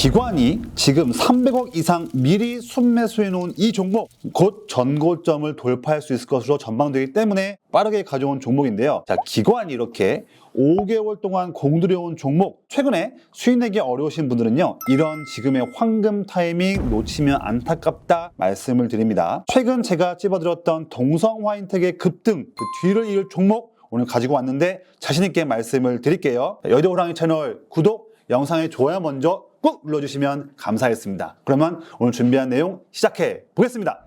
기관이 지금 300억 이상 미리 순매수해 놓은 이 종목 곧 전고점을 돌파할 수 있을 것으로 전망되기 때문에 빠르게 가져온 종목인데요. 자, 기관이 이렇게 5개월 동안 공들여온 종목 최근에 수익 내기 어려우신 분들은요 이런 지금의 황금 타이밍 놓치면 안타깝다 말씀을 드립니다 최근 제가 찝어드렸던 동성 화인텍의 급등 그 뒤를 이을 종목 오늘 가지고 왔는데 자신있게 말씀을 드릴게요 여의도 호랑이 채널 구독 영상의 좋아요 먼저 꾹 눌러주시면 감사하겠습니다. 그러면 오늘 준비한 내용 시작해 보겠습니다.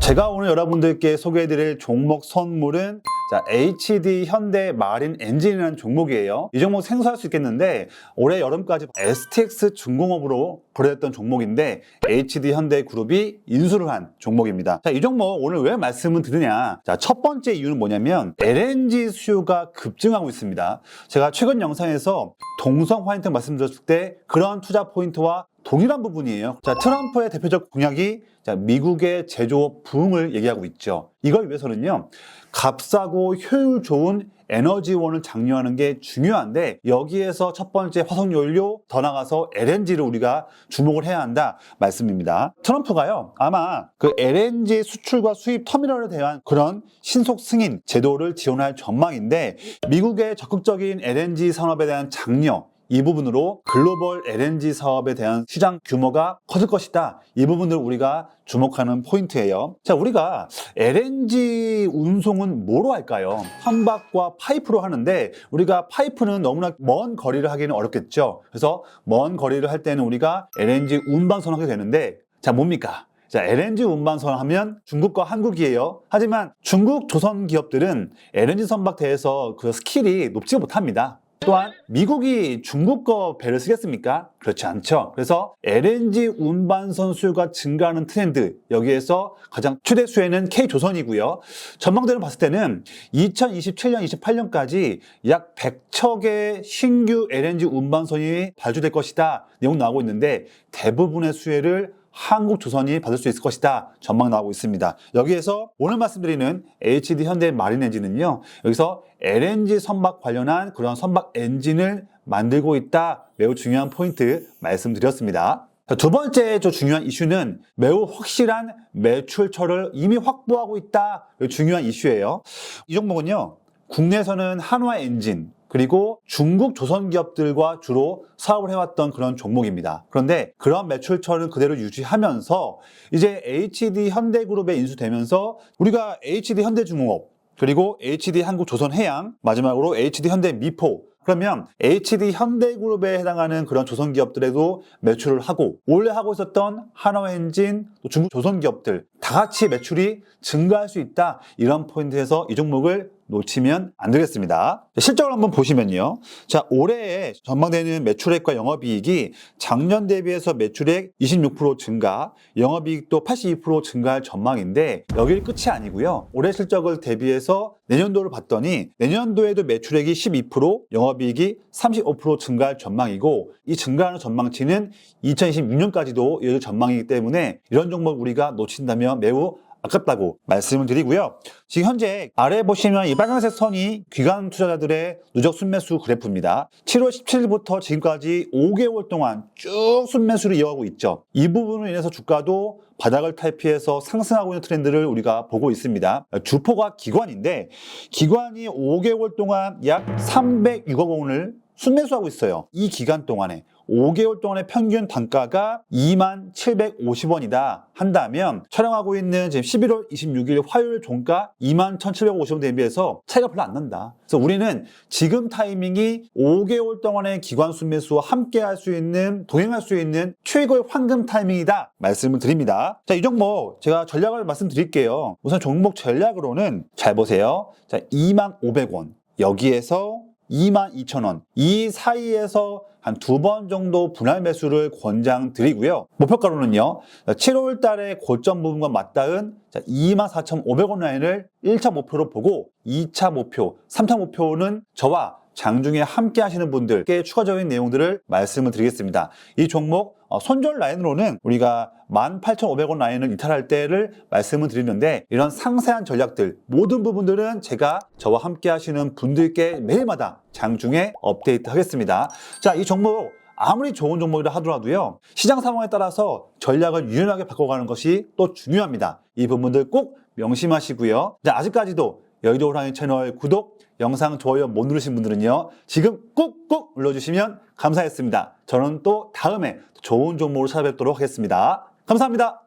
제가 오늘 여러분들께 소개해드릴 종목 선물은 자, HD 현대 마린 엔진이라는 종목이에요. 이 종목 생소할 수 있겠는데 올해 여름까지 STX 중공업으로 거래됐던 종목인데 HD 현대 그룹이 인수를 한 종목입니다. 자, 이 종목 오늘 왜 말씀을 드리냐? 자, 첫 번째 이유는 뭐냐면 LNG 수요가 급증하고 있습니다. 제가 최근 영상에서 동성 화이팅 말씀드렸을 때 그런 투자 포인트와 동일한 부분이에요. 자, 트럼프의 대표적 공약이 자, 미국의 제조업 부흥을 얘기하고 있죠. 이걸 위해서는요, 값싸고 효율 좋은 에너지원을 장려하는 게 중요한데 여기에서 첫 번째 화석연료 더 나가서 LNG를 우리가 주목을 해야 한다 말씀입니다. 트럼프가요 아마 그 LNG 수출과 수입 터미널에 대한 그런 신속 승인 제도를 지원할 전망인데 미국의 적극적인 LNG 산업에 대한 장려 이 부분으로 글로벌 LNG 사업에 대한 시장 규모가 커질 것이다. 이 부분을 우리가 주목하는 포인트예요. 자, 우리가 LNG 운송은 뭐로 할까요? 선박과 파이프로 하는데 우리가 파이프는 너무나 먼 거리를 하기는 어렵겠죠. 그래서 먼 거리를 할 때는 우리가 LNG 운반선을 하게 되는데 자, 뭡니까? 자, LNG 운반선 하면 중국과 한국이에요. 하지만 중국 조선 기업들은 LNG 선박 대에서 그 스킬이 높지 못합니다. 또한 미국이 중국 거 배를 쓰겠습니까? 그렇지 않죠. 그래서 LNG 운반선 수요가 증가하는 트렌드 여기에서 가장 최대 수혜는 K조선이고요. 전망대로 봤을 때는 2027년, 28년까지 약 100척의 신규 LNG 운반선이 발주될 것이다. 내용 나오고 있는데 대부분의 수혜를 한국 조선이 받을 수 있을 것이다 전망 나오고 있습니다. 여기에서 오늘 말씀드리는 HD 현대 마린 엔진은요. 여기서 LNG 선박 관련한 그런 선박 엔진을 만들고 있다. 매우 중요한 포인트 말씀드렸습니다. 두 번째 저 중요한 이슈는 매우 확실한 매출처를 이미 확보하고 있다. 중요한 이슈예요. 이 종목은요. 국내에서는 한화 엔진, 그리고 중국 조선 기업들과 주로 사업을 해왔던 그런 종목입니다. 그런데 그런 매출처는 그대로 유지하면서 이제 HD 현대그룹에 인수되면서 우리가 HD 현대중공업 그리고 HD 한국조선해양 마지막으로 HD 현대미포 그러면 HD 현대그룹에 해당하는 그런 조선 기업들에도 매출을 하고 원래 하고 있었던 한화엔진, 또 중국 조선 기업들 다 같이 매출이 증가할 수 있다 이런 포인트에서 이 종목을 놓치면 안 되겠습니다. 실적을 한번 보시면요. 자, 올해에 전망되는 매출액과 영업이익이 작년 대비해서 매출액 26% 증가, 영업이익도 82% 증가할 전망인데 여기 끝이 아니고요. 올해 실적을 대비해서 내년도를 봤더니 내년도에도 매출액이 12%, 영업이익이 35% 증가할 전망이고 이 증가하는 전망치는 2026년까지도 이어질 전망이기 때문에 이런 종목 우리가 놓친다면 매우 아깝다고 말씀을 드리고요. 지금 현재 아래 보시면 이 빨간색 선이 기관 투자자들의 누적 순매수 그래프입니다. 7월 17일부터 지금까지 5개월 동안 쭉 순매수를 이어가고 있죠. 이 부분으로 인해서 주가도 바닥을 탈피해서 상승하고 있는 트렌드를 우리가 보고 있습니다. 주포가 기관인데 기관이 5개월 동안 약 306억 원을 순매수하고 있어요. 이 기간 동안에 5개월 동안의 평균 단가가 2만 750원이다 한다면 촬영하고 있는 지금 11월 26일 화요일 종가 2만 1750원 대비해서 차이가 별로 안 난다. 그래서 우리는 지금 타이밍이 5개월 동안의 기관 순매수와 함께 할 수 있는 동행할 수 있는 최고의 황금 타이밍이다 말씀을 드립니다. 자, 이 종목 제가 전략을 말씀드릴게요. 우선 종목 전략으로는 잘 보세요. 자, 2만 500원 여기에서 22,000원. 이 사이에서 한 두 번 정도 분할 매수를 권장드리고요. 목표가로는요. 7월 달에 고점 부분과 맞닿은 24,500원 라인을 1차 목표로 보고 2차 목표, 3차 목표는 저와 장중에 함께 하시는 분들께 추가적인 내용들을 말씀을 드리겠습니다. 이 종목 어, 손절 라인으로는 우리가 18,500원 라인을 이탈할 때를 말씀을 드리는데 이런 상세한 전략들 모든 부분들은 제가 저와 함께 하시는 분들께 매일마다 장중에 업데이트 하겠습니다. 자, 이 종목 아무리 좋은 종목이라 하더라도요 시장 상황에 따라서 전략을 유연하게 바꿔가는 것이 또 중요합니다. 이 부분들 꼭 명심하시고요. 자, 아직까지도 여의도 호랑이 채널 구독, 영상 좋아요 못 누르신 분들은요 지금 꾹꾹 눌러주시면 감사하겠습니다. 저는 또 다음에 좋은 종목으로 찾아뵙도록 하겠습니다. 감사합니다.